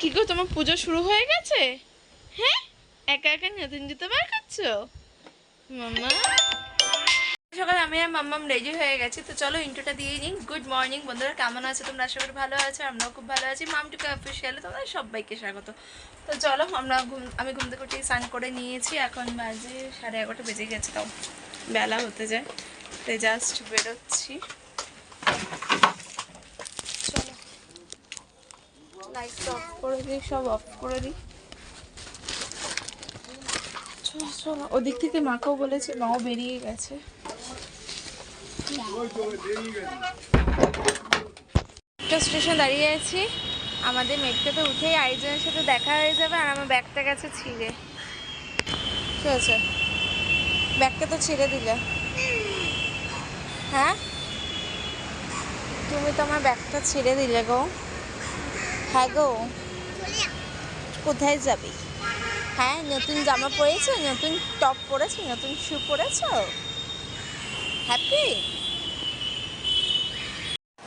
কি গো, তোমার পুজো শুরু হয়ে গেছে? হ্যাঁ? একা একা নতুন জুতো বার করছ? মাম্মা? সকালে, আমি আর মাম্মাম রেডি হয়ে গেছি, তো চলো ইন্টুটা দিয়ে নিই। গুড মর্নিং বন্ধুরা, কেমন আছো? তোমরা আশা করি ভালো আছো, আমরাও খুব ভালো আছি। মামটুকে অফিসিয়ালে তোমরা সবাইকে স্বাগত। তো চলো, আমরা ঘুম, আমি ঘুম থেকে উঠে স্নান করে নিয়েছি। এখন বাজে সাড়ে এগারোটা বেজে গেছে, তাও বেলা হতে যায়। তো জাস্ট বেরোচ্ছি চলো অফ করে দিই, সব অফ করে দিই। চলো ওদিক থেকে মাকেও বলেছে, মাও বেরিয়ে গেছে। স্টেশন দাঁড়িয়ে আছি। আমাদের মেট্রোতে উঠেই আরেকজনের সাথে দেখা হয়ে যাবে, আর আমার ব্যাগটা গেছে ছিঁড়ে। ঠিক আছে ব্যাগটা তো ছিঁড়ে দিলে। হ্যাঁ? তুমি তো আমার ব্যাগটা ছিঁড়ে দিলে গো। হ্যাঁ গো। কোথায় যাবি? হ্যাঁ নতুন জামা পরেছো? নতুন টপ পরেছো? নতুন শু পরেছো? হ্যাপি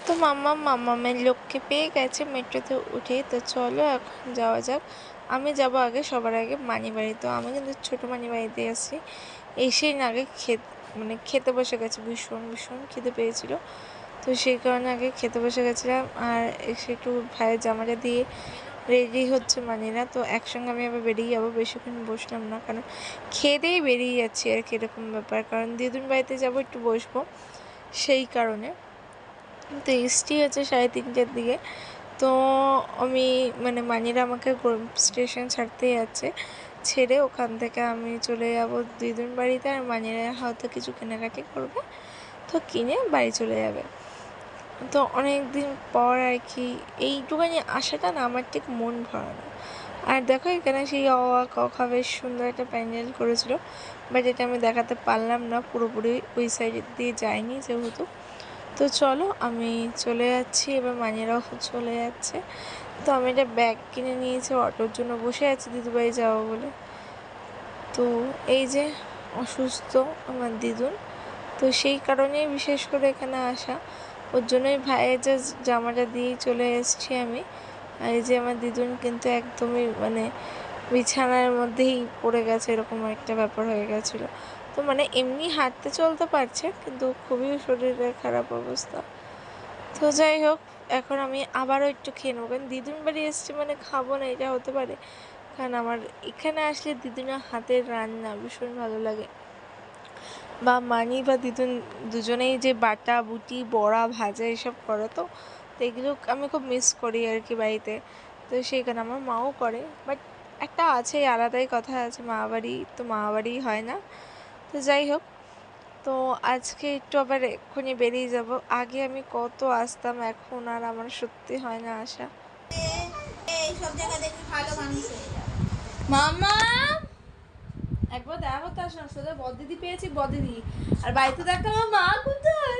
তো মাম্মা, মাম্মামের লোককে পেয়ে গেছে মেট্রোতে উঠে। তো চলো এখন যাওয়া যাক। আমি যাব আগে সবার আগে মানিবাড়ি। তো আমি কিন্তু ছোটো মানিবাড়িতে আসছি এসেই আগে খেত মানে খেতে বসে গেছে। ভীষণ ভীষণ খেতে পেয়েছিল। তো সেই কারণে আগে খেতে বসে গেছিলাম আর এসে একটু ভাইয়ের জামাটা দিয়ে রেডি হচ্ছে মানিরা। তো একসঙ্গে আমি আবার বেরিয়ে যাব, বেশিক্ষণ বসলাম না, কারণ খেয়ে বেরিয়ে যাচ্ছি আর কি এরকম ব্যাপার। কারণ দিদুন বাড়িতে যাব, একটু বসবো সেই কারণে। তো এসটি হচ্ছে সাড়ে তিনটের দিকে। তো আমি মানে মানিরা আমাকে স্টেশন ছাড়তে যাচ্ছে, ছেড়ে ওখান থেকে আমি চলে যাব দিদুন বাড়িতে আর মানিরা হয়তো কিছু কেনাকাটি করবে, তো কিনে বাড়ি চলে যাবে। তো অনেক দিন পর আর কি এইটুখানি আশাটা না আমার ঠিক মন ভরা না। আর দেখো এখানে সেই অ আ ক, খ বেশ সুন্দর একটা প্যান্ডেল করেছিল, বাট এটা আমি দেখাতে পারলাম না, পুরোপুরি ওই সাইড দিয়ে যাইনি যেহেতু। তো চলো আমি চলে যাচ্ছি, এবার মানিরাও চলে যাচ্ছে। তো আমি একটা ব্যাগ কিনে নিয়েছি, অটোর জন্য বসে আছি দিদুবাড়ি যাব বলে। তো এই যে অসুস্থ আমার দিদুন, তো সেই কারণেই বিশেষ করে এখানে আসা। ওর জন্যই ভাইয়ের যে জামাটা দিয়েই চলে এসেছি আমি। আর এই যে আমার দিদুন কিন্তু একদমই মানে বিছানার মধ্যেই পড়ে গেছে, এরকম একটা ব্যাপার হয়ে গেছিল। তো মানে এমনি হাঁটতে চলতে পারছে, কিন্তু খুবই শরীরের খারাপ অবস্থা। তো যাই হোক, এখন আমি আবারও একটু খেয়ে নেব। কারণ দিদুন বাড়ি এসেছি মানে খাব না, এটা হতে পারে। কারণ আমার এখানে আসলে দিদুনের হাতের রান্না ভীষণ ভালো লাগে। বা মানি বা দিদুন দুজনেই যে বাটা, বুটি, বড়া, ভাজা এসব করে, তো তো এগুলো আমি খুব মিস করি আর কি বাড়িতে। তো সেইখানে আমার মাও করে। বাট একটা আছে, আলাদাই কথা আছে, মা বাড়ি তো মা বাড়ি হয় না। তো যাই হোক, তো আজকে একটু আবার এক্ষুনি বেরিয়ে যাব। আগে আমি কত আসতাম, এখন আর আমার সত্যি হয় না আসা মামা! সোজা বদিদি পেয়েছি বদিদি আর বাড়িতে দেখতাম আমার মা কোথায়?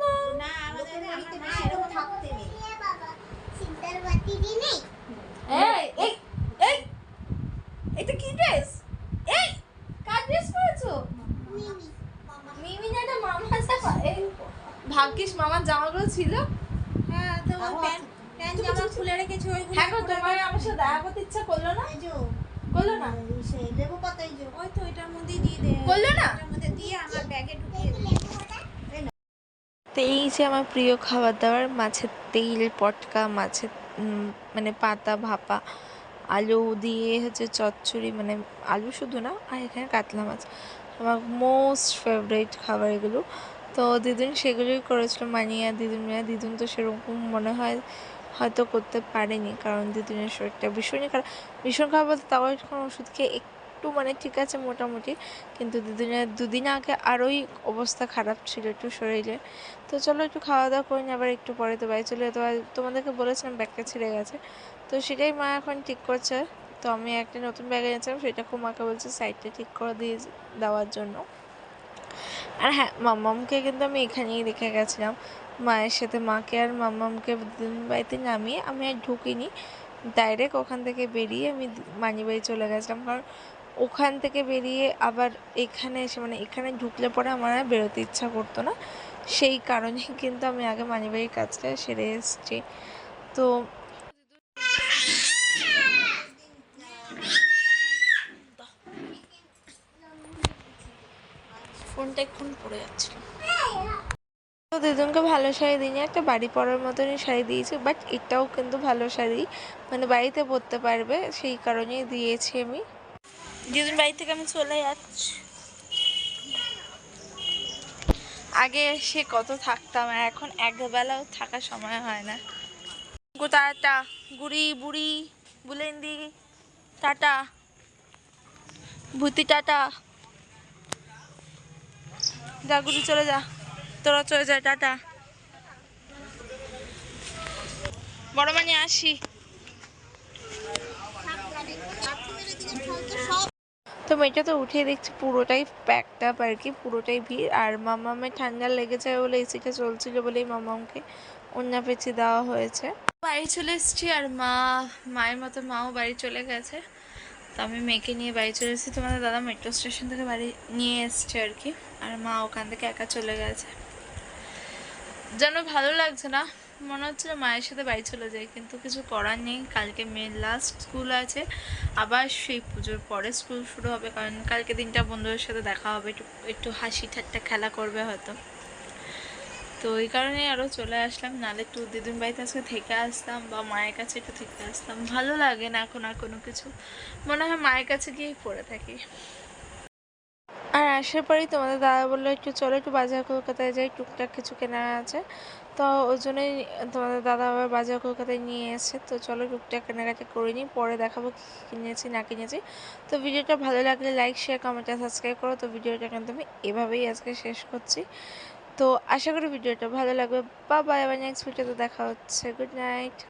মা। না আমাদের বাড়িতে না এরকম থাকতে নেই। এই এই এই এটা কি ড্রেস এই কার ড্রেস পরেছো? মিমি না মামা জামা। এই ভাগ্যিস মামার জামাগুলো ছিল। হ্যাঁ তো ওই প্যান্ট প্যান্ট জামা খুলে রেখেছি ওইগুলো হ্যাঁ গো তোমার আমার সাথে দেখা করতে ইচ্ছা করল না? এই যে করল না। সেই যে ওই তো এটার মধ্যে দিয়ে দে করল না? এটার মধ্যে দিয়ে আমার ব্যাগে ঢুকিয়ে তো এই যে আমার প্রিয় খাবার দাবার মাছের তেল পটকা মাছের মানে পাতা ভাপা আলু দিয়ে হচ্ছে চচ্চড়ি মানে আলু শুধু না আর এখানে কাতলা মাছ। আমার মোস্ট ফেভারিট খাবার এগুলো। তো দিদুন সেগুলোই করেছিল মানিয়া দিদুন মিয়া দিদুন তো সেরকম মনে হয় হয়তো করতে পারেনি, কারণ দিদুনের শরীরটা ভীষণই খারাপ। ভীষণ খারাপ বলতে তাও এখন ওষুধ খেয়ে একটু মানে ঠিক আছে মোটামুটি, কিন্তু দুদিনের, দুদিন আগে আরোই অবস্থা খারাপ ছিল একটু শরীরে। তো চলো একটু খাওয়া দাওয়া করে নিই, আবার একটু পরে তো বাড়ি চলে হয় তোমাদেরকে বলেছিলাম ব্যাগটা ছিঁড়ে গেছে। তো সেটাই মা এখন ঠিক করছে। তো আমি একটা নতুন ব্যাগ এনেছিলাম, সেটা খুব মাকে বলছে সাইডটা ঠিক করে দিয়ে দেওয়ার জন্য। আর হ্যাঁ মাম্মামকে কিন্তু আমি এখানেই রেখে গেছিলাম। মায়ের সাথে মাকে আর মামামকে বাড়িতে নামিয়ে আমি আর ঢুকিনি। ডাইরেক্ট ওখান থেকে বেরিয়ে আমি মানি বাড়ি চলে গেছিলাম। কারণ ওখান থেকে বেরিয়ে আবার এখানে এসে মানে এখানে ঢুকলে পরে আমার আর বেরোতে ইচ্ছা করতো না। সেই কারণে কিন্তু আমি আগে মানিবাড়ির কাজটা সেরে এসেছি। তো ফোনটা এখন পড়ে যাচ্ছিল তো দিদুনকে ভালো শাড়ি দিইনি, একটা বাড়ি পরার মতনই শাড়ি দিয়েছি বাট এটাও কিন্তু ভালো শাড়ি। মানে বাড়িতে পরতে পারবে, সেই কারণেই দিয়েছি আমি। দিদুন বাড়ি থেকে আমি চলে যাচ্ছি। আগে সে কত থাকতাম, আর এখন একবেলাও থাকার সময় হয় না। টাটা, গুড়ি বুড়ি, বুলেন্দি, টাটা, ভূতি টাটা। যা, গুড়ি চলে যা। তোরা চলে যা, টাটা। বড় মানে আসি। তো মেয়েটা তো উঠে দেখছি, পুরোটাই প্যাকড আপ আর কি, পুরোটাই ভিড়। আর মামামের ঠান্ডা লেগে যায় বলে এসিটা চলছিল বলেই মামামকে অন্য পেঁচে দেওয়া হয়েছে। বাড়ি চলে এসেছি আর মা, মায়ের মতো মাও বাড়ি চলে গেছে। তো আমি মেয়েকে নিয়ে বাড়ি চলে এসেছি। তোমাদের দাদা মেট্রো স্টেশন থেকে বাড়ি নিয়ে এসছে আর কি। আর মা ওখান থেকে একা চলে গেছে। যেন ভালো লাগছে না। মনে হচ্ছে মায়ের সাথে বাড়ি চলে যাই, কিন্তু কিছু করার নেই। কালকে মেয়ের লাস্ট স্কুল আছে। আবার সেই পুজোর পরে স্কুল শুরু হবে, কারণ কালকে দিনটা বন্ধুদের সাথে দেখা হবে। একটু একটু হাসি ঠাট্টা খেলা করবে হয়তো। তো এই কারণেই আরও চলে আসলাম। নাহলে একটু দিদুন বাড়িতে আজকে থেকে আসতাম বা মায়ের কাছে একটু থেকে আসতাম। ভালো লাগে না এখন আর কোনো কিছু। মনে হয় মায়ের কাছে গিয়েই পড়ে থাকি। আসার পরেই তোমাদের দাদা বলল, একটু চলো, একটু বাজার কলকাতায় যাই, টুকটাক কিছু কেনার আছে। তো ওই জন্যই তোমাদের দাদা আবার বাজার কলকাতায় নিয়ে এসেছে তো চলো টুকটাক কেনাকাটি করে নিই, পরে দেখাবো কী কী কিনেছি, না কিনেছি। তো ভিডিওটা ভালো লাগলে লাইক শেয়ার কমেন্ট আর সাবস্ক্রাইব করো। তো ভিডিওটা কিন্তু আমি এভাবেই আজকে শেষ করছি। তো আশা করি ভিডিওটা ভালো লাগবে। বা বাই আবার নেক্সট ভিডিওতে দেখা হচ্ছে। Good night